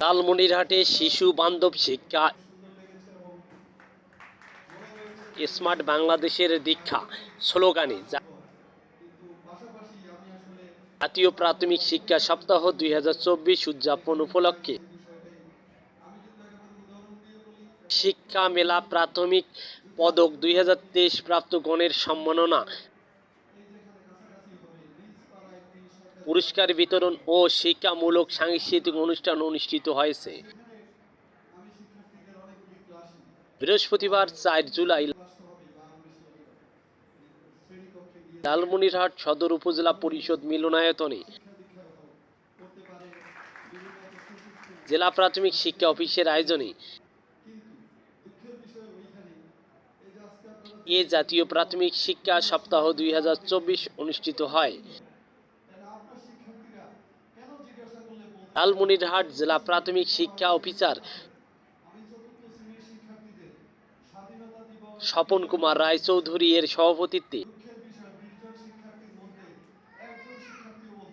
লালমনিরহাটে শিশু বান্ধব শিক্ষা। স্মার্ট বাংলাদেশের দীক্ষা স্লোগানে জাতীয় প্রাথমিক শিক্ষা সপ্তাহ দুই হাজার চব্বিশ উদযাপন উপলক্ষে শিক্ষা মেলা প্রাথমিক পদক দুই হাজার তেইশ প্রাপ্ত গণের সম্মাননা পুরস্কার বিতরণ ও শিক্ষামূলক সাংস্কৃতিক অনুষ্ঠান অনুষ্ঠিত হয়েছে। বৃহস্পতিবার চার জুলাই লালমনিরহাট সদর উপজেলা পরিষদ মিলনায়তনে জেলা প্রাথমিক শিক্ষা অফিসের আয়োজনে এ জাতীয় প্রাথমিক শিক্ষা সপ্তাহ দুই হাজার চব্বিশ অনুষ্ঠিত হয়। লালমনিরহাট জেলা প্রাথমিক শিক্ষা অফিসার স্বপন কুমার রায়চৌধুরী এর সভাপতিত্বে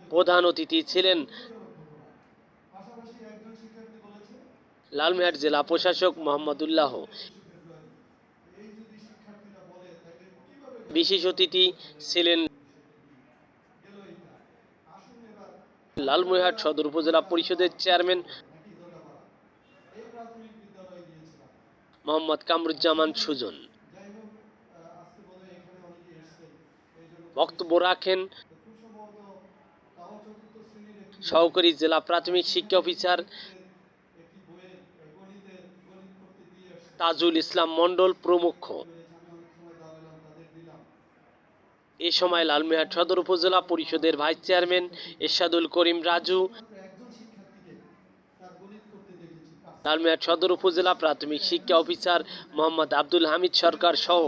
প্রধান অতিথি ছিলেন লালমিহাট জেলা প্রশাসক মোহাম্মদুল্লাহ। বিশেষ অতিথি ছিলেন লালমনিরহাট সদর উপজেলা পরিষদের চেয়ারম্যান মোহাম্মদ কামরুজ্জামান সুজন। বক্তব্য রাখেন সহকারী জেলা প্রাথমিক শিক্ষা অফিসার তাজুল ইসলাম মণ্ডল প্রমুখ। এ সময় লালমিহাট সদর উপজেলা পরিষদের ভাইস চেয়ারম্যান এরশাদুল করিম রাজু লালমিহাট সদর উপজেলা প্রাথমিক শিক্ষা অফিসার মোহাম্মদ আব্দুল হামিদ সরকার সহ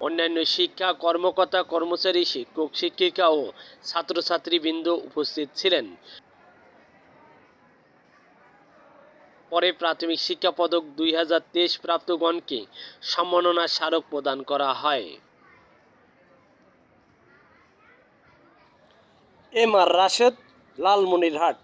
অন্যান্য শিক্ষা কর্মকর্তা, কর্মচারী, শিক্ষক, শিক্ষিকা ও ছাত্রছাত্রীবৃন্দ উপস্থিত ছিলেন। পরে প্রাথমিক শিক্ষা পদক দুই হাজার তেইশ প্রাপ্তগণকে সম্মাননা স্মারক প্রদান করা হয়। M R Rashed, Lalmonirhat.